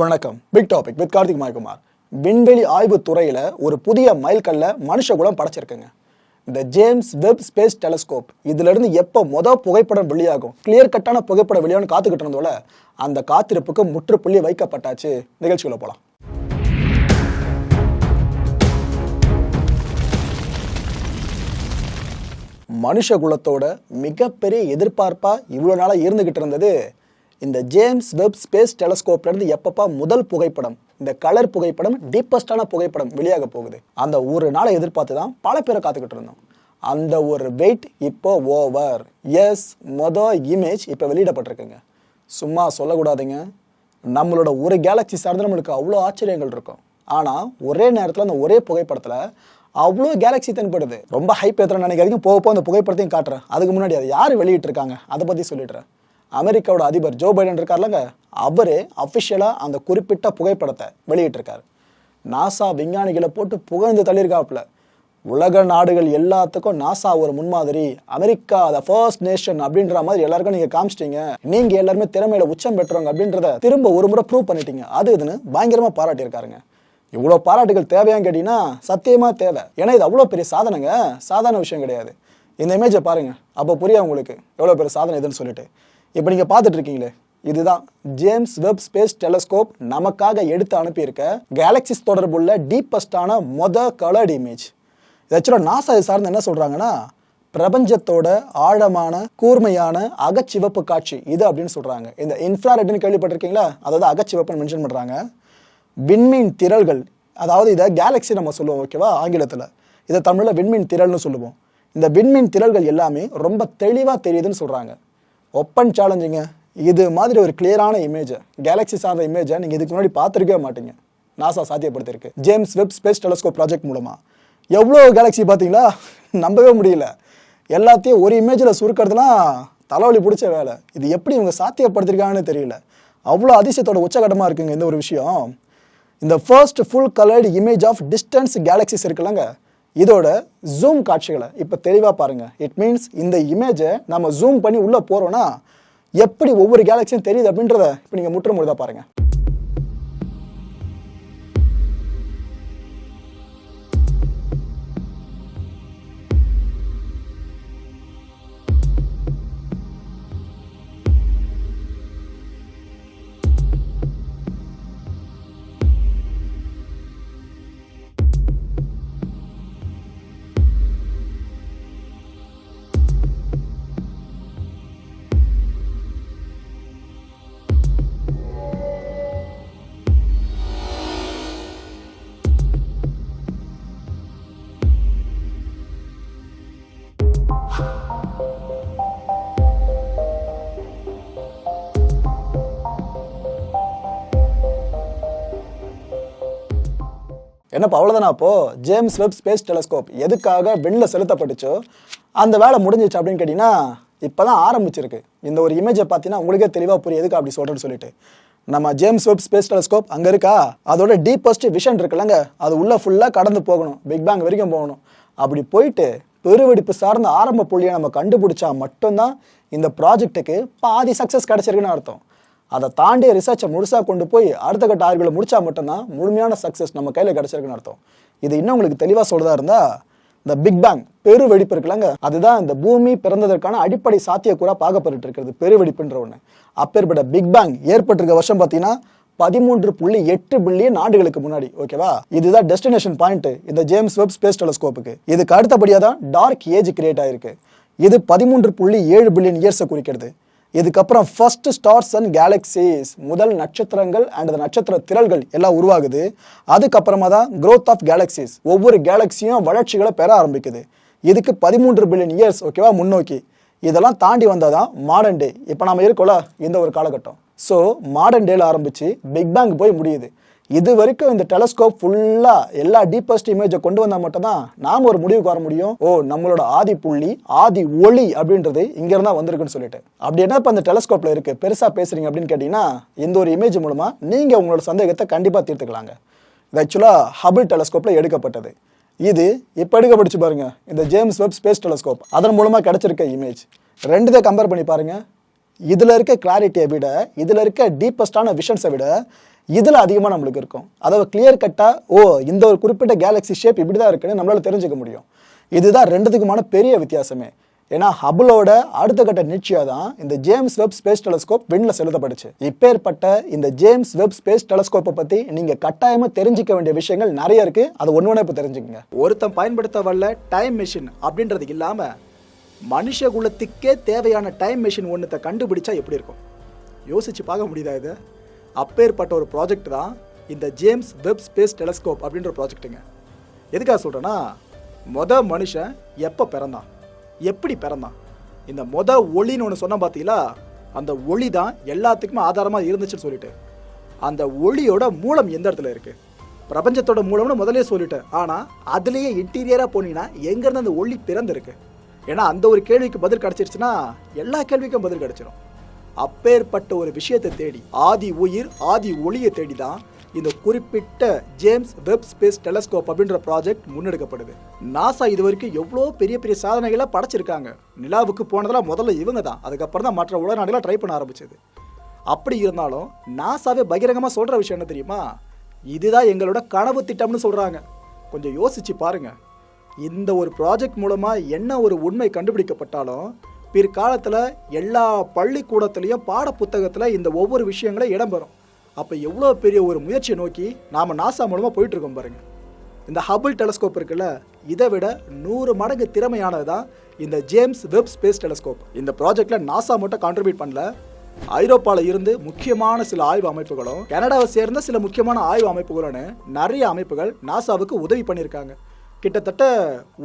வணக்கம். Big topic with Karthik Maikumar. விண்வெளி ஆய்வு துறையில் ஒரு புதிய மைல்கல்ல மனுஷகுலம் படைச்சிருக்குங்க. இந்த ஜேம்ஸ் வெப் ஸ்பேஸ் டெலஸ்கோப் இதிலிருந்து எப்போ மொத புகைப்படம் வெளியாகும்? கிளியர் கட்டான புகைப்படம் வெளியாகும் காத்துக்கிட்டு இருந்தோல அந்த காத்திருப்புக்கு முற்றுப்புள்ளி வைக்கப்பட்டாச்சு. நிகழ்ச்சிகளை போகலாம் மனுஷகுலத்தோட மிகப்பெரிய எதிர்பார்ப்பாக இவ்வளோ நாளாக இருந்துகிட்டு இருந்தது இந்த ஜேம்ஸ் வெப் ஸ்பேஸ் டெலஸ்கோப்ல இருந்து எப்பப்பா முதல் புகைப்படம் இந்த கலர் புகைப்படம் டீப்பஸ்டான புகைப்படம் வெளியாக போகுது? அந்த ஒரு நாளை எதிர்பார்த்து தான் பல பேரை காத்துக்கிட்டு இருந்தோம். அந்த ஒரு வெயிட் இப்போ ஓவர் எஸ் மொதல் இமேஜ் இப்போ வெளியிடப்பட்டிருக்குங்க. சும்மா சொல்லக்கூடாதுங்க. நம்மளோட ஒரு கேலக்ஸி சார்ந்து நம்மளுக்கு அவ்வளோ ஆச்சரியங்கள் இருக்கும். ஆனால் ஒரே நேரத்தில் அந்த ஒரே புகைப்படத்தில் அவ்வளோ கேலக்ஸி தென்படுது. ரொம்ப ஹைப் ஏற்றுறேன் நினைக்காதீங்க. போக போக அந்த புகைப்படத்தையும் காட்டுறேன். அதுக்கு முன்னாடி அதை யார் வெளியிட்டிருக்காங்க? அதை பற்றி சொல்லிடுறேன். அமெரிக்காவோட அதிபர் ஜோ பைடன் இருக்கார்லங்க அவரே அஃபிஷியலாக அந்த குறிப்பிட்ட புகைப்படத்தை வெளியிட்டிருக்கார். நாசா விஞ்ஞானிகளை போட்டு புகழ்ந்து தள்ளியிருக்காப்புல. உலக நாடுகள் எல்லாத்துக்கும் நாசா ஒரு முன்மாதிரி அமெரிக்கா த ஃபர்ஸ்ட் நேஷன் அப்படின்ற மாதிரி எல்லாருக்கும் நீங்கள் காமிச்சிட்டீங்க நீங்கள் எல்லாருமே திறமையில உச்சம் பெற்றவங்க அப்படின்றத திரும்ப ஒரு முறை ப்ரூவ் பண்ணிட்டீங்க. அது இதுன்னு பயங்கரமாக பாராட்டியிருக்காருங்க. இவ்வளோ பாராட்டுகள் தேவையான்னு கேட்டிங்கன்னா சத்தியமாக தேவை. ஏன்னா இது அவ்வளோ பெரிய சாதனைங்க. சாதாரண விஷயம் கிடையாது. இந்த இமேஜை பாருங்கள் அப்போ புரியும் உங்களுக்கு? எவ்வளோ பெரிய சாதனை இதுன்னு சொல்லிட்டு. இப்போ நீங்கள் பார்த்துட்டு இருக்கீங்களே இதுதான் ஜேம்ஸ் வெப் ஸ்பேஸ் டெலஸ்கோப் நமக்காக எடுத்து அனுப்பியிருக்க கேலக்சிஸ் தொடர்புள்ள டீப்பஸ்டான மொத கலர்ட் இமேஜ் இது ஆக்சுவலாக நாசா இது சார்ந்து என்ன சொல்கிறாங்கன்னா பிரபஞ்சத்தோட ஆழமான கூர்மையான அகச்சிவப்பு காட்சி. இது அப்படின்னு சொல்கிறாங்க இந்த இன்ஃப்ராரெட்னு கேள்விப்பட்டிருக்கீங்களா? அதாவது அகச்சிவப்புன்னு மென்ஷன் பண்ணுறாங்க விண்மீன் திரள்கள் அதாவது இதை கேலக்ஸி நம்ம சொல்லுவோம் ஓகேவா ஆங்கிலத்தில். இதை தமிழில் விண்மீன் திரள்னு சொல்லுவோம். இந்த விண்மீன் திரள்கள் எல்லாமே ரொம்ப தெளிவாக தெரியுதுன்னு சொல்கிறாங்க ஒப்பன் சேலஞ்சுங்க இது மாதிரி ஒரு கிளியரான இமேஜை கேலக்ஸி சார்ந்த இமேஜை நீங்கள் இதுக்கு முன்னாடி பார்த்துருக்கவே மாட்டீங்க. NASA சாத்தியப்படுத்தியிருக்கு. James Webb Space Telescope project மூலமாக எவ்வளோ கேலக்ஸி பார்த்தீங்களா? நம்பவே முடியல. எல்லாத்தையும் ஒரு இமேஜில் சுருக்கிறதுலாம் தலைவலி பிடிச்ச வேலை. இது எப்படி இவங்க சாத்தியப்படுத்திருக்காங்கன்னு தெரியல. அவ்வளோ அதிசயத்தோட உச்சகட்டமாக இருக்குங்க இந்த ஒரு விஷயம். இந்த first full coloured image of distance galaxies இருக்குல்லங்க. இதோட ஜூம் காட்சிகளை இப்போ தெளிவாக பாருங்கள் இட் மீன்ஸ் இந்த இமேஜை நம்ம ஜூம் பண்ணி உள்ளே போகிறோன்னா எப்படி ஒவ்வொரு கேலக்சியும் தெரியுது அப்படின்றத இப்போ நீங்கள் முற்ற முழுதாக பாருங்கள் என்னப்பா அவ்வளோதானா அப்போ? ஜேம்ஸ் வெப் ஸ்பேஸ் டெலஸ்கோப் எதுக்காக வெளில செலுத்தப்பட்டுச்சோ அந்த வேலை முடிஞ்சிச்சு அப்படின்னு கேட்டிங்கன்னா இப்போ தான் ஆரம்பிச்சிருக்கு. இந்த ஒரு இமேஜை பார்த்தீங்கன்னா உங்களுக்கே தெளிவாக புரியும் எதுக்கு அப்படி சொல்கிறேன்னு சொல்லிட்டு. நம்ம ஜேம்ஸ் வெப் ஸ்பேஸ் டெலஸ்கோப் அங்கே இருக்கா? அதோட டீப்பஸ்ட் விஷன் இருக்குல்லங்க. அது உள்ளே ஃபுல்லாக கடந்து போகணும். பிக் பேங் வரைக்கும் போகணும். அப்படி போயிட்டு பெருவெடிப்பு சார்ந்த ஆரம்ப புள்ளியை நம்ம கண்டுபிடிச்சா மட்டும்தான் இந்த ப்ராஜெக்ட்டுக்கு பாதி சக்ஸஸ் கிடச்சிருக்குன்னு அர்த்தம். அதை தாண்டி ரிசர்ச்சை முழுசாக கொண்டு போய் அடுத்த கட்ட ஆய்வுகளை முடிச்சா மட்டும்தான் முழுமையான சக்ஸஸ் நம்ம கையில் கிடச்சிருக்குன்னு அர்த்தம். இது இன்னும் உங்களுக்கு தெளிவாக சொல்றதா இருந்தா இந்த பிக் பேங் பெரு வெடிப்பு இருக்குல்லங்க அதுதான் இந்த பூமி பிறந்ததற்கான அடிப்படை சாத்தியக்கூறா பார்க்கப்பட்டு இருக்கிறது பெரு வெடிப்புன்ற ஒன்று அப்பேற்பட்ட பிக் பேங் ஏற்பட்டிருக்க வருஷம் பார்த்தீங்கன்னா பதிமூன்று புள்ளி எட்டு பில்லியன் ஆண்டுகளுக்கு முன்னாடி ஓகேவா? இதுதான் டெஸ்டினேஷன் பாயிண்ட் இந்த ஜேம்ஸ் வெப் ஸ்பேஸ் டெலஸ்கோப்புக்கு இதுக்கு அடுத்தபடியாக தான் டார்க் ஏஜ் கிரியேட் ஆயிருக்கு. இது பதிமூன்று புள்ளி ஏழு பில்லியன் இயர்ஸை குறிக்கிறது. இதுக்கப்புறம் ஃபர்ஸ்ட் ஸ்டார்ஸ் அண்ட் கேலக்சிஸ் முதல் நட்சத்திரங்கள் அண்ட் அந்த நட்சத்திர திரள்கள் எல்லாம் உருவாகுது. அதுக்கப்புறமா தான் க்ரோத் ஆஃப் கேலக்சிஸ் ஒவ்வொரு கேலக்சியும் வளர்ச்சிகளை பெற ஆரம்பிக்குது. இதுக்கு பதிமூன்று பில்லியன் இயர்ஸ் ஓகேவா முன்னோக்கி. இதெல்லாம் தாண்டி வந்தால் தான் மாடர்ன் டே இப்போ நாம இருக்கோம்ல இந்த ஒரு காலகட்டம். ஸோ மாடர்ன் டேல ஆரம்பித்து பிக் பேங் போய் முடியுது. இது வரைக்கும் இந்த டெலஸ்கோப் ஃபுல்லாக எல்லா டீப்பஸ்ட் இமேஜை கொண்டு வந்தால் மட்டும்தான் நாம் ஒரு முடிவுக்கு வர முடியும். ஓ நம்மளோட ஆதி புள்ளி ஆதி ஒளி அப்படின்றது இங்கேருந்தா வந்திருக்குன்னு சொல்லிட்டு. அப்படி என்ன இப்போ அந்த டெலஸ்கோப்பில் இருக்குது பெருசாக பேசுறீங்க அப்படின்னு கேட்டிங்கன்னா இந்த ஒரு இமேஜ் மூலமாக நீங்கள் உங்களோட சந்தேகத்தை கண்டிப்பாக தீர்த்துக்கலாங்க. இது ஆக்சுவலாக ஹபிள் டெலஸ்கோப்பில் எடுக்கப்பட்டது. இது இப்போ எடுக்கப்பட்டுச்சு பாருங்கள் இந்த ஜேம்ஸ் வெப் ஸ்பேஸ் டெலஸ்கோப் அதன் மூலமாக கிடச்சிருக்க இமேஜ் ரெண்டுத்தை கம்பேர் பண்ணி பாருங்கள் இதில் இருக்க கிளாரிட்டியை விட இதில் இருக்க டீப்பஸ்டான விஷன்ஸை விட இதில் அதிகமாக நம்மளுக்கு இருக்கும். அதாவது கிளியர் கட்டாக ஓ இந்த ஒரு குறிப்பிட்ட கேலக்ஸி ஷேப் இப்படி தான் இருக்குன்னு நம்மளால தெரிஞ்சுக்க முடியும். இதுதான் ரெண்டுத்துக்குமான பெரிய வித்தியாசமே. ஏன்னா ஹபுலோட அடுத்த கட்ட நிச்சயம் தான் இந்த ஜேம்ஸ் வெப் ஸ்பேஸ் டெலஸ்கோப் விண்ணில் செலுத்தப்பட்டுச்சு. இப்பேற்பட்ட இந்த ஜேம்ஸ் வெப் ஸ்பேஸ் டெலஸ்கோப்பை பற்றி நீங்கள் கட்டாயமாக தெரிஞ்சிக்க வேண்டிய விஷயங்கள் நிறைய இருக்குது அது ஒன்று ஒன்று இப்போ தெரிஞ்சுக்கங்க. ஒருத்தன் பயன்படுத்த வரல டைம் மிஷின் அப்படின்றது இல்லாமல் மனுஷ குலத்துக்கே தேவையான டைம் மிஷின் ஒன்றத்தை கண்டுபிடிச்சா எப்படி இருக்கும்? யோசிச்சு பார்க்க முடியுதா இது? அப்பேற்பட்ட ஒரு ப்ராஜெக்ட் தான் இந்த ஜேம்ஸ் வெப் ஸ்பேஸ் டெலஸ்கோப் அப்படின்ற ப்ராஜெக்ட்டுங்க எதுக்காக சொல்கிறேன்னா மொத மனுஷன் எப்போ பிறந்தான்? எப்படி பிறந்தான்? இந்த மொத ஒளின்னு ஒன்று சொன்ன பார்த்தீங்களா அந்த ஒளி தான் எல்லாத்துக்குமே ஆதாரமாக இருந்துச்சுன்னு சொல்லிட்டு. அந்த ஒளியோட மூலம் எந்த இடத்துல இருக்குது பிரபஞ்சத்தோட மூலம்னு முதலே சொல்லிட்டேன். ஆனால் அதுலேயே இன்டீரியராக போனீங்கன்னா எங்கேருந்து அந்த ஒளி பிறந்திருக்கு? ஏன்னா அந்த ஒரு கேள்விக்கு பதில் கிடச்சிருச்சுன்னா எல்லா கேள்விக்கும் பதில் கிடச்சிரும். அப்பேற்பட்ட ஒரு விஷயத்தை தேடி ஆதி உயிர் ஆதி ஒளியை தேடி தான் இந்த குறிப்பிட்ட ஜேம்ஸ் வெப் ஸ்பேஸ் டெலஸ்கோப் அப்படின்ற ப்ராஜெக்ட் முன்னெடுக்கப்படுது. நாசா இது வரைக்கும் எவ்வளோ பெரிய பெரிய சாதனைகளை படைச்சிருக்காங்க. நிலாவுக்கு போனதெல்லாம் முதல்ல இவங்க தான். அதுக்கப்புறம் தான் மற்ற உலக நாடுகளாக ட்ரை பண்ண ஆரம்பிச்சது. அப்படி இருந்தாலும் நாசாவே பகிரங்கமாக சொல்கிற விஷயம் என்ன தெரியுமா? இதுதான் எங்களோட கனவு திட்டம்னு சொல்கிறாங்க கொஞ்சம் யோசிச்சு பாருங்கள் இந்த ஒரு ப்ராஜெக்ட் மூலமாக என்ன ஒரு உண்மை கண்டுபிடிக்கப்பட்டாலும் பிற்காலத்தில் எல்லா பள்ளிக்கூடத்துலேயும் பாடப்புத்தகத்தில் இந்த ஒவ்வொரு விஷயங்களும் இடம்பெறும். அப்போ எவ்வளோ பெரிய ஒரு முயற்சியை நோக்கி நாம் நாசா மூலமாக போயிட்டுருக்கோம் பாருங்கள் இந்த ஹபிள் டெலஸ்கோப் இருக்குல்ல இதை விட நூறு மடங்கு திறமையானது தான் இந்த ஜேம்ஸ் வெப் ஸ்பேஸ் டெலஸ்கோப் இந்த ப்ராஜெக்டில் நாசா மட்டும் கான்ட்ரிபியூட் பண்ணல. ஐரோப்பாவில் இருந்து முக்கியமான சில ஆய்வு அமைப்புகளும் கனடாவை சேர்ந்த சில முக்கியமான ஆய்வு அமைப்புகளும்னு நிறைய அமைப்புகள் நாசாவுக்கு உதவி பண்ணியிருக்காங்க. கிட்டத்தட்ட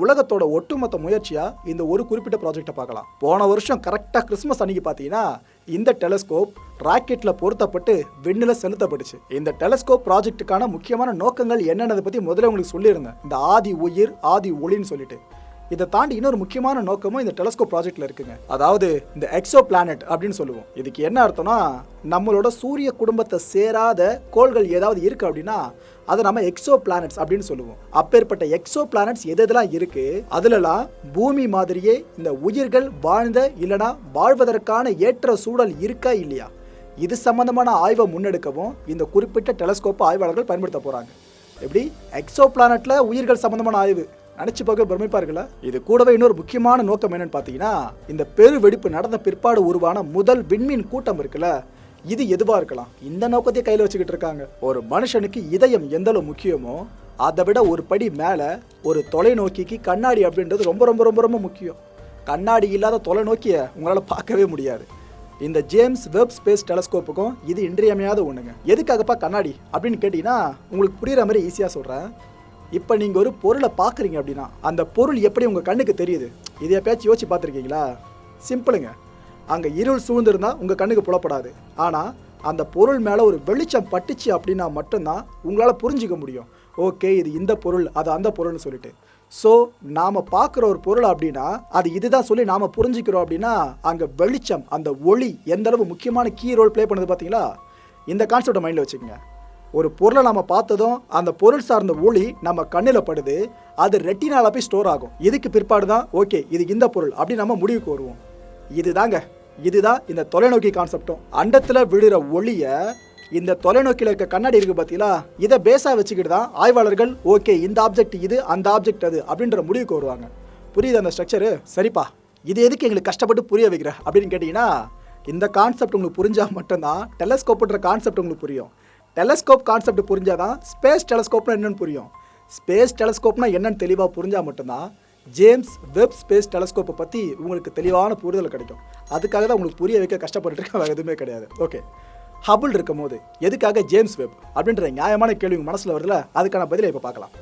உலகத்தோட ஒட்டுமொத்த முயற்சியாக இந்த ஒரு குறிப்பிட்ட ப்ராஜெக்டை பார்க்கலாம். போன வருஷம் கரெக்டாக கிறிஸ்மஸ் அன்னைக்கு பார்த்தீங்கன்னா இந்த டெலஸ்கோப் ராக்கெட்டில் பொருத்தப்பட்டு விண்ணில் செலுத்தப்பட்டுச்சு. இந்த டெலஸ்கோப் ப்ராஜெக்ட்டுக்கான முக்கியமான நோக்கங்கள் என்னென்னதை பற்றி முதல்ல உங்களுக்கு சொல்லியிருந்தேன். இந்த ஆதி உயிர் ஆதி ஒளின்னு சொல்லிட்டு. இதை தாண்டி இன்னொரு முக்கியமான நோக்கமும் இந்த டெலஸ்கோப் ப்ராஜெக்ட்ல இருக்குங்க. அதாவது இந்த எக்ஸோ பிளானட் அப்படின்னு சொல்லுவோம். இதுக்கு என்ன அர்த்தம்னா நம்மளோட சூரிய குடும்பத்தை சேராத கோள்கள் ஏதாவது இருக்கு அப்படின்னா அதை நம்ம எக்ஸோ பிளானட்ஸ் அப்படின்னு சொல்லுவோம். அப்பேற்பட்ட எக்ஸோ பிளானட்ஸ் எது எதெல்லாம் இருக்கு அதுலலாம் பூமி மாதிரியே இந்த உயிர்கள் வாழ்ந்த இல்லைனா வாழ்வதற்கான ஏற்ற சூழல் இருக்கா இல்லையா? இது சம்பந்தமான ஆய்வை முன்னெடுக்கவும் இந்த குறிப்பிட்ட டெலஸ்கோப்பை ஆய்வாளர்கள் பயன்படுத்த போறாங்க. எப்படி? எக்ஸோ பிளானட்ல உயிர்கள் சம்பந்தமான ஆய்வு. நினைச்சு பார்க்க பிரமிப்பா இருக்குல்ல? இது கூடவே இன்னொரு முக்கியமான நோக்கம் என்னன்னு பார்த்தீங்கன்னா இந்த பெரு வெடிப்பு நடந்த பிற்பாடு உருவான முதல் விண்மீன் கூட்டம் இருக்குல்ல? இது எதுவா இருக்கலாம்? இந்த நோக்கத்தையே கையில் வச்சுக்கிட்டு இருக்காங்க. ஒரு மனுஷனுக்கு இதயம் எந்தளவு முக்கியமோ அதை விட ஒரு படி மேலே ஒரு தொலைநோக்கிக்கு கண்ணாடி அப்படின்றது ரொம்ப ரொம்ப ரொம்ப ரொம்ப முக்கியம். கண்ணாடி இல்லாத தொலைநோக்கியை உங்களால் பார்க்கவே முடியாது. இந்த ஜேம்ஸ் வெப் ஸ்பேஸ் டெலஸ்கோப்புக்கும் இது இன்றியமையாத ஒன்றுங்க எதுக்காகப்பா கண்ணாடி? அப்படின்னு கேட்டிங்கன்னா உங்களுக்கு புரிகிற மாதிரி ஈஸியாக சொல்கிறேன் இப்போ நீங்கள் ஒரு பொருளை பார்க்குறீங்க அப்படின்னா அந்த பொருள் எப்படி உங்கள் கண்ணுக்கு தெரியுது? இது எப்பயாச்சும் யோசிச்சு பார்த்துருக்கீங்களா? சிம்பிளுங்க. அங்கே இருள் சூழ்ந்துருந்தால் உங்கள் கண்ணுக்கு புலப்படாது. ஆனால் அந்த பொருள் மேலே ஒரு வெளிச்சம் பட்டுச்சு அப்படின்னா மட்டும்தான் உங்களால் புரிஞ்சிக்க முடியும். ஓகே இது இந்த பொருள் அது அந்த பொருள்னு சொல்லிட்டு. ஸோ நாம் பார்க்குற ஒரு பொருள் அப்படின்னா அது இதுதான் சொல்லி நாம் புரிஞ்சுக்கிறோம் அப்படின்னா அங்கே வெளிச்சம் அந்த ஒளி எந்தளவு முக்கியமான கீ ரோல் ப்ளே பண்ணுது பார்த்தீங்களா இந்த கான்செப்டை மைண்டில் வச்சுக்கோங்க. ஒரு பொருளை நம்ம பார்த்ததும் அந்த பொருள் சார்ந்த ஒளி நம்ம கண்ணில் படுது அது ரெட்டினால போய் ஸ்டோர் ஆகும். இதுக்கு பிற்பாடு தான் ஓகே இது இந்த பொருள் அப்படி நம்ம முடிவுக்கு வருவோம். இதுதாங்க இதுதான் இந்த தொலைநோக்கி கான்செப்டும் அண்டத்தில் விழுற ஒளியை இந்த தொலைநோக்கியில் இருக்க கண்ணாடி இருக்கு பார்த்தீங்களா இதை பேஸாக வச்சுக்கிட்டு தான் ஆய்வாளர்கள் ஓகே இந்த ஆப்ஜெக்ட் இது அந்த ஆப்ஜெக்ட் அது அப்படின்ற முடிவுக்கு வருவாங்க. புரியுது அந்த ஸ்ட்ரக்சரு சரிப்பா இது எதுக்கு எங்களுக்கு கஷ்டப்பட்டு புரிய வைக்கிற அப்படின்னு கேட்டிங்கன்னா இந்த கான்செப்ட் உங்களுக்கு புரிஞ்சால் மட்டும்தான் டெலஸ்கோப்புன்ற கான்செப்ட் உங்களுக்கு புரியும். டெலஸ்கோப் கான்செப்ட் புரிஞ்சாதான் ஸ்பேஸ் டெலஸ்கோப்னா என்னென்னு புரியும். ஸ்பேஸ் டெலஸ்கோப்னா என்னன்னு தெளிவாக புரிஞ்சால் மட்டும்தான் ஜேம்ஸ் வெப் ஸ்பேஸ் டெலஸ்கோப்பை பற்றி உங்களுக்கு தெளிவான புரிதல் கிடைக்கும். அதுக்காக தான் உங்களுக்கு புரிய வைக்க கஷ்டப்பட்டு வேறு எதுவுமே கிடையாது. ஓகே ஹபுள் இருக்கும் போது எதுக்காக ஜேம்ஸ் வெப் அப்படின்ற நியாயமான கேள்வி உங்கள் மனசில் வருதுல அதுக்கான பதிலை இப்போ பார்க்கலாம்.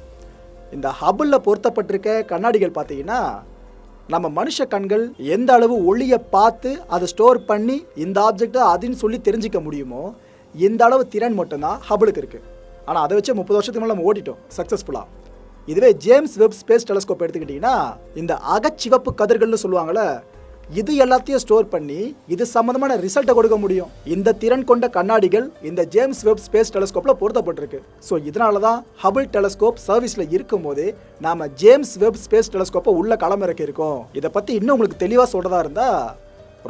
இந்த ஹபுளில் பொருத்தப்பட்டிருக்க கண்ணாடிகள் பார்த்தீங்கன்னா நம்ம மனுஷ கண்கள் எந்த அளவு ஒளியை பார்த்து அதை ஸ்டோர் பண்ணி இந்த ஆப்ஜெக்டை அதுன்னு சொல்லி தெரிஞ்சிக்க முடியுமோ இந்த அளவு திறன் மட்டும்தான் ஹபிளுக்கு இருக்குது ஆனால் அதை வச்சு முப்பது வருஷத்துக்கு மேலே நம்ம ஓடிட்டோம் சக்ஸஸ்ஃபுல்லாக இதுவே ஜேம்ஸ் வெப் ஸ்பேஸ் டெலஸ்கோப் எடுத்துக்கிட்டிங்கன்னா இந்த அகச்சிவப்பு கதிர்கள்னு சொல்லுவாங்கள்ல இது எல்லாத்தையும் ஸ்டோர் பண்ணி இது சம்மந்தமான ரிசல்ட்டை கொடுக்க முடியும். இந்த திறன் கொண்ட கண்ணாடிகள் இந்த ஜேம்ஸ் வெப் ஸ்பேஸ் டெலஸ்கோப்பில் பொருத்தப்பட்டிருக்கு. ஸோ இதனால தான் ஹபிள் டெலஸ்கோப் சர்வீஸில் இருக்கும்போது நாம் ஜேம்ஸ் வெப் ஸ்பேஸ் டெலஸ்கோப்பை உள்ள களமிறக்கி இருக்கோம் இதை பற்றி இன்னும் உங்களுக்கு தெளிவாக சொல்கிறதா இருந்தால்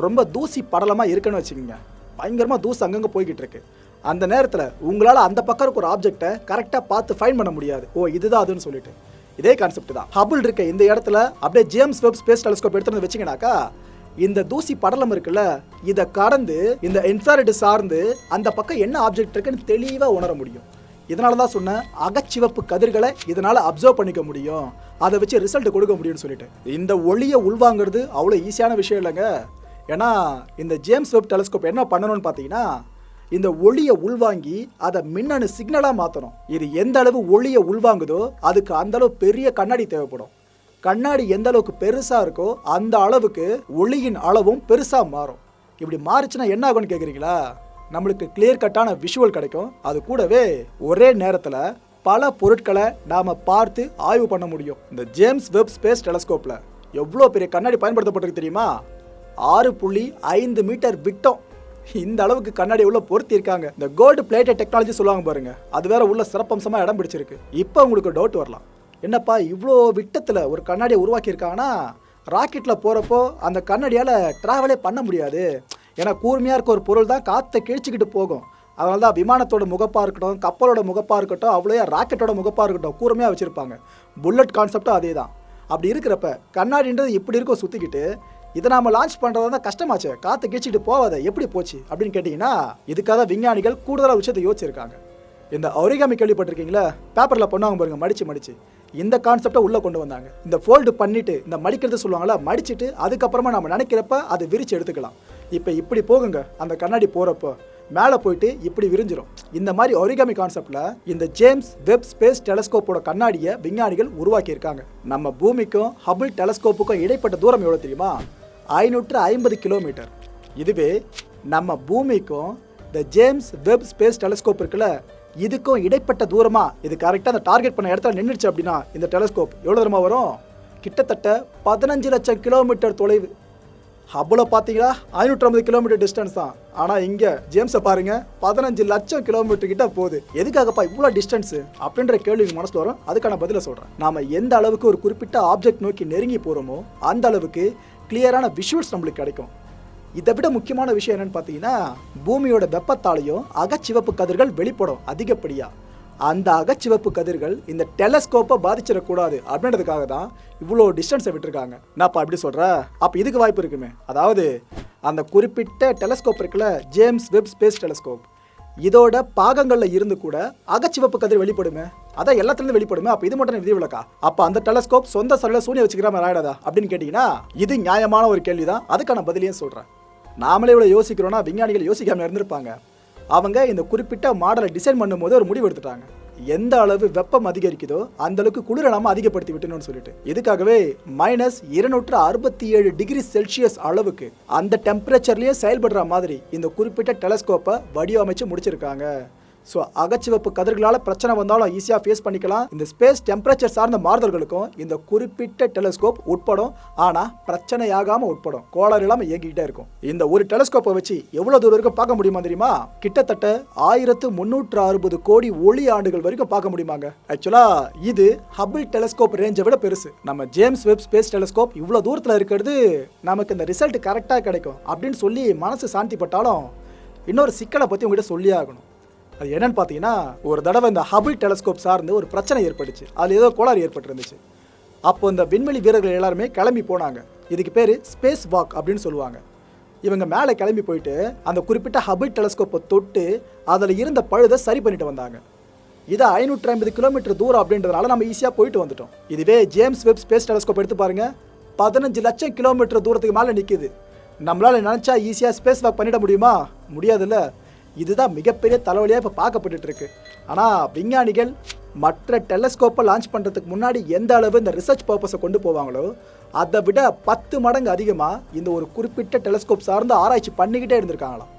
ரொம்ப தூசி படலமாக இருக்குன்னு வச்சுக்கோங்க. பயங்கரமாக தூசு அங்கங்கே போய்கிட்டு இருக்கு. அந்த நேரத்தில் உங்களால் அந்த பக்கம் இருக்க ஒரு ஆப்ஜெக்டை கரெக்டாக பார்த்து ஃபைன் பண்ண முடியாது. ஓ இதுதான் அதுன்னு சொல்லிட்டு. இதே கான்செப்ட் தான். ஹபுள் இருக்க இந்த இடத்துல அப்படியே ஜேம்ஸ் வெப் ஸ்பேஸ் டெலிஸ்கோப் எடுத்துருந்து வச்சிங்கனாக்கா இந்த தூசி படலம் இருக்குல்ல இதை கடந்து இந்த இன்ஃப்ராரெட் சார்ந்து அந்த பக்கம் என்ன ஆப்ஜெக்ட் இருக்குன்னு தெளிவாக உணர முடியும். இதனால தான் சொன்னேன் அகச்சிவப்பு கதிர்களை இதனால் அப்சர்வ் பண்ணிக்க முடியும். அதை வச்சு ரிசல்ட் கொடுக்க முடியும்னு சொல்லிட்டு. இந்த ஒளியை உள்வாங்கிறது அவ்வளோ ஈஸியான விஷயம் இல்லைங்க. ஏன்னா இந்த ஜேம்ஸ் வெப் டெலிஸ்கோப் என்ன பண்ணணும்னு பார்த்தீங்கன்னா இந்த ஒளியை உள்வாங்கி அதை மின்னணு சிக்னலாக மாற்றணும் இது எந்த அளவு ஒளியை உள்வாங்குதோ அதுக்கு அந்தளவு பெரிய கண்ணாடி தேவைப்படும். கண்ணாடி எந்த அளவுக்கு பெருசாக இருக்கோ அந்த அளவுக்கு ஒளியின் அளவும் பெருசாக மாறும். இப்படி மாறுச்சுன்னா என்ன ஆகும்னு கேட்குறீங்களா நம்மளுக்கு கிளியர் கட்டான விஷுவல் கிடைக்கும். அது கூடவே ஒரே நேரத்தில் பல பொருட்களை நாம் பார்த்து ஆய்வு பண்ண முடியும். இந்த ஜேம்ஸ் வெப் ஸ்பேஸ் டெலஸ்கோப்பில் எவ்வளோ பெரிய கண்ணாடி பயன்படுத்தப்பட்டிருக்கு தெரியுமா? ஆறு புள்ளி ஐந்து மீட்டர் விட்டம். இந்த அளவுக்கு கண்ணாடி உள்ள பொருத்தி இருக்காங்க இந்த கோல்டு பிளேட்டட் டெக்னாலஜி சொல்லுவாங்க பாருங்க. அது வேற உள்ள சிறப்பம்சமா இடம் பிடிச்சிருக்கு. இப்போ உங்களுக்கு டவுட் வரலாம். என்னப்பா இவ்வளோ விட்டத்தில் ஒரு கண்ணாடியை உருவாக்கியிருக்காங்கன்னா ராக்கெட்டில் போகிறப்போ அந்த கண்ணாடியால் ட்ராவலே பண்ண முடியாது. ஏன்னா கூர்மையாக இருக்க ஒரு பொருள் தான் காற்றை கிழிச்சிக்கிட்டு போகும். அதனால தான் விமானத்தோட முகப்பாக இருக்கட்டும் கப்பலோட முகப்பாக இருக்கட்டும் அவ்வளோ ராக்கெட்டோட முகப்பாக இருக்கட்டும் கூர்மையாக வச்சுருப்பாங்க. புல்லட் கான்செப்டும் அதே தான் அப்படி இருக்கிறப்ப கண்ணாடின்றது இப்படி இருக்கும் சுற்றிக்கிட்டு இதை நாம லான்ச் பண்ணுறது தான் கஷ்டமாச்சு. காற்று கிழிச்சிட்டு போவாத எப்படி போச்சு? அப்படின்னு கேட்டிங்கன்னா இதுக்காக விஞ்ஞானிகள் கூடுதலாக விஷயத்தை யோசிச்சிருக்காங்க. இந்த ஒரிகாமி கேள்விப்பட்டிருக்கீங்களா? பேப்பரில் பண்ணுவாங்க பாருங்க மடிச்சு மடிச்சு. இந்த கான்செப்டை உள்ளே கொண்டு வந்தாங்க. இந்த ஃபோல்டு பண்ணிட்டு இந்த மடிக்கிறது சொல்லுவாங்களா மடிச்சுட்டு அதுக்கப்புறமா நம்ம நினைக்கிறப்ப அதை விரிச்சு எடுத்துக்கலாம். இப்போ இப்படி போகுங்க. அந்த கண்ணாடி போகிறப்போ மேலே போயிட்டு இப்படி விரிஞ்சிடும் இந்த மாதிரி ஒரிகாமி கான்செப்டில் இந்த ஜேம்ஸ் வெப் ஸ்பேஸ் டெலஸ்கோப்போட கண்ணாடியை விஞ்ஞானிகள் உருவாக்கியிருக்காங்க. நம்ம பூமிக்கும் ஹபிள் டெலஸ்கோப்புக்கும் இடைப்பட்ட தூரம் எவ்வளோ தெரியுமா? ஐநூற்று ஐம்பது கிலோமீட்டர். இதுவே நம்ம பூமிக்கும் இந்த ஜேம்ஸ் வெப் ஸ்பேஸ் டெலஸ்கோப் இருக்குல்ல இதுக்கும் இடைப்பட்ட தூரமாக இது கரெக்டாக அந்த டார்கெட் பண்ண இடத்துல நின்றுச்சு அப்படின்னா இந்த டெலஸ்கோப் எவ்வளோ தூரமாக வரும்? கிட்டத்தட்ட பதினஞ்சு லட்சம் கிலோமீட்டர் தொலைவு. ஹப்பில் பார்த்தீங்கன்னா ஐநூற்றம்பது கிலோமீட்டர் டிஸ்டன்ஸ் தான். ஆனால் இங்கே ஜேம்ஸை பாருங்கள் பதினஞ்சு லட்சம் கிலோமீட்டர் கிட்ட போகுது. எதுக்காகப்பா இவ்வளோ டிஸ்டன்ஸு அப்படின்ற கேள்வி மனசில் வரும். அதுக்கான பதிலை சொல்கிறேன் நாம் எந்த அளவுக்கு ஒரு குறிப்பிட்ட ஆப்ஜெக்ட் நோக்கி நெருங்கி போகிறோமோ அந்த அளவுக்கு கிளியரான விஷுவல்ஸ் நம்மளுக்கு கிடைக்கும். இதை விட முக்கியமான விஷயம் என்னன்னு பார்த்தீங்கன்னா பூமியோட வெப்பத்தாலையும் அகச்சிவப்பு கதிர்கள் வெளிப்படும் அதிகப்படியாக அந்த அகச்சிவப்பு கதிர்கள் இந்த டெலஸ்கோப்பை பாதிச்சிடக்கூடாது அப்படின்றதுக்காக தான் இவ்வளோ டிஸ்டன்ஸை விட்டுருக்காங்க. நான்ப்பா அப்படி சொல்கிறேன் அப்போ இதுக்கு வாய்ப்பு இருக்குமே. அதாவது அந்த குறிப்பிட்ட டெலஸ்கோப் இருக்குல்ல ஜேம்ஸ் வெப் ஸ்பேஸ் டெலஸ்கோப் இதோட பாகங்களில் இருந்து கூட அகச்சிவப்பு கதிர் வெளிப்படுமே. அதான் எல்லாத்துலேருந்து வெளிப்படுமே. அப்போ இது மட்டும் விதிவிலக்கா? அப்போ அந்த டெலஸ்கோப் சொந்த சரியில் சூனிய வச்சுக்கிற மாதிரி ஆயிடாதா? அப்படின்னு கேட்டிங்கன்னா இது நியாயமான ஒரு கேள்வி தான் அதுக்கான பதிலையும் சொல்கிறேன் நாமளே இவ்வளோ யோசிக்கிறோன்னா விஞ்ஞானிகள் யோசிக்காமல் இருந்திருப்பாங்க. அவங்க இந்த குறிப்பிட்ட மாடலை டிசைன் பண்ணும்போது ஒரு முடிவு எடுத்துட்டாங்க. எந்த அளவு வெப்பம் அதிகரிக்குதோ அந்த அளவுக்கு குளிர நாம அதிகப்படுத்தி விட்டணும்னு சொல்லிட்டு. இதுக்காகவே மைனஸ் இருநூற்று அறுபத்தி ஏழு டிகிரி செல்சியஸ் அளவுக்கு அந்த டெம்பரேச்சர்லயே செயல்படுற மாதிரி இந்த குறிப்பிட்ட டெலஸ்கோப்பை வடிவமைச்சு முடிச்சிருக்காங்க. ஸோ அகச்சிவப்பு கதிர்களால் பிரச்சனை வந்தாலும் ஈஸியாக ஃபேஸ் பண்ணிக்கலாம். இந்த ஸ்பேஸ் டெம்பரேச்சர் சார்ந்த மாறுதல்களுக்கும் இந்த குறிப்பிட்ட டெலஸ்கோப் உட்படும் ஆனால் பிரச்சனையாகாமல் உட்படும் கோளாறு இல்லாமல் இயங்கிக்கிட்டே இருக்கும். இந்த ஒரு டெலஸ்கோப்பை வச்சு எவ்வளோ தூரம் வரைக்கும் பார்க்க முடியுமா தெரியுமா? கிட்டத்தட்ட ஆயிரத்து முந்நூற்று அறுபது கோடி ஒளி ஆண்டுகள் வரைக்கும் பார்க்க முடியுமாங்க. ஆக்சுவலாக இது ஹபிள் டெலஸ்கோப் ரேஞ்சை விட பெருசு. நம்ம ஜேம்ஸ் வெப் ஸ்பேஸ் டெலஸ்கோப் இவ்வளோ தூரத்தில் இருக்கிறது நமக்கு இந்த ரிசல்ட் கரெக்டாக கிடைக்கும். அப்படின்னு சொல்லி மனசு சாந்தி பட்டாலும் இன்னொரு சிக்கலை பற்றி உங்ககிட்ட சொல்லியே ஆகணும். அது என்னன்னு பார்த்தீங்கன்னா ஒரு தடவை இந்த ஹபிள் டெலஸ்கோப் சார்ந்து ஒரு பிரச்சனை ஏற்பட்டுச்சு. அதில் ஏதோ கோளாறு ஏற்பட்டிருந்துச்சு. அப்போ இந்த விண்வெளி வீரர்கள் எல்லாருமே கிளம்பி போனாங்க. இதுக்கு பேர் ஸ்பேஸ் வாக் அப்படின்னு சொல்லுவாங்க. இவங்க மேலே கிளம்பி போயிட்டு அந்த குறிப்பிட்ட ஹபிள் டெலஸ்கோப்பை தொட்டு அதில் இருந்த பழுதை சரி பண்ணிட்டு வந்தாங்க. இது ஐநூற்றி ஐம்பது கிலோமீட்டர் தூரம் அப்படின்றதுனால நம்ம ஈஸியாக போயிட்டு வந்துட்டோம். இதுவே ஜேம்ஸ் வெப் ஸ்பேஸ் டெலஸ்கோப் எடுத்து பாருங்க. பதினஞ்சு லட்சம் கிலோமீட்டர் தூரத்துக்கு மேலே நிற்கிது நம்மளால நினச்சா ஈஸியாக ஸ்பேஸ் வாக் பண்ணிட முடியுமா? முடியாதுல்ல. இதுதான் மிகப்பெரிய தலைவலியாக இப்போ பார்க்கப்பட்டுட்டு இருக்கு. ஆனால் விஞ்ஞானிகள் மற்ற டெலஸ்கோப்பை லான்ச் பண்ணுறதுக்கு முன்னாடி எந்த அளவு இந்த ரிசர்ச் பர்பஸை கொண்டு போவாங்களோ அதை விட பத்து மடங்கு அதிகமாக இந்த ஒரு குறிப்பிட்ட டெலஸ்கோப் சார்ந்து ஆராய்ச்சி பண்ணிக்கிட்டே இருந்திருக்காங்களாம்.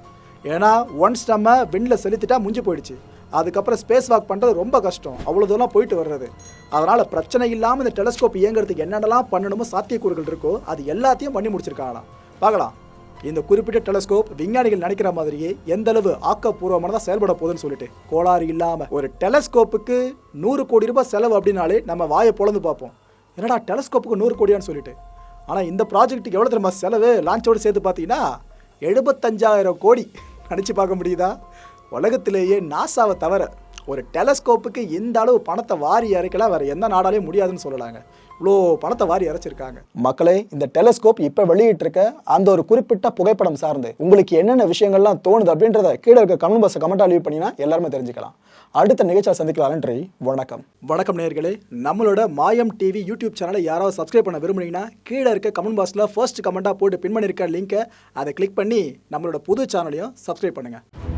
ஏன்னா ஒன்ஸ் நம்ம விண்ணில் செலுத்திட்டா முடிஞ்சு போயிடுச்சு. அதுக்கப்புறம் ஸ்பேஸ் வாக் பண்ணுறது ரொம்ப கஷ்டம். அவ்வளோ தூரம் போயிட்டு வர்றது. அதனால் பிரச்சனை இல்லாமல் இந்த டெலஸ்கோப் இயங்குறதுக்கு என்னென்னலாம் பண்ணணுமோ சாத்தியக்கூறுகள் இருக்கோ அது எல்லாத்தையும் பண்ணி முடிச்சிருக்காங்களாம். பார்க்கலாம். இந்த குறிப்பிட்ட டெலஸ்கோப் விஞ்ஞானிகள் நினைக்கிற மாதிரியே எந்த அளவு ஆக்கப்பூர்வமானதாக செயல்பட போகுதுன்னு சொல்லிட்டு கோளாறு இல்லாமல் ஒரு டெலஸ்கோப்புக்கு நூறு கோடி ரூபாய் செலவு அப்படின்னாலே நம்ம வாயை பொழந்து பார்ப்போம். என்னடா டெலஸ்கோப்புக்கு நூறு கோடியான்னு சொல்லிட்டு. ஆனால் இந்த ப்ராஜெக்ட்டுக்கு எவ்வளோ தெரியுமா செலவு? லான்ச்சோடு சேர்த்து பார்த்தீங்கன்னா எழுபத்தஞ்சாயிரம் கோடி. நினச்சி பார்க்க முடியுதா? உலகத்திலேயே நாசாவை தவிர ஒரு டெலஸ்கோப்புக்கு இந்த அளவு பணத்தை வாரி இறைக்கலாம் வேற எந்த நாடாலையும் முடியாதுன்னு சொல்லலாங்க. இவ்வளோ பணத்தை வாரி இறைச்சிருக்காங்க. மக்களே இந்த டெலஸ்கோப் இப்போ வெளியிட்டிருக்க அந்த ஒரு குறிப்பிட்ட புகைப்படம் சார்ந்து உங்களுக்கு என்னென்ன விஷயங்கள்லாம் தோணுது அப்படின்றத கீழே இருக்க கமெண்ட் பாக்ஸை கமெண்ட்டாக லீவ் பண்ணினா எல்லாருமே தெரிஞ்சுக்கலாம். அடுத்த நிகழ்ச்சியை சந்திக்கலாம். நன்றி வணக்கம். வணக்கம் நேர்களே நம்மளோட மாயம் டிவி யூடியூப் சேனலை யாராவது சப்ஸ்கிரைப் பண்ண விரும்புனீங்கன்னா கீழே இருக்க கமெண்ட் பாக்ஸில் ஃபர்ஸ்ட் கமெண்ட்டாக போட்டு பின் பண்ணியிருக்க லிங்க்கை அதை கிளிக் பண்ணி நம்மளோட புது சேனலையும் சப்ஸ்கிரைப் பண்ணுங்கள்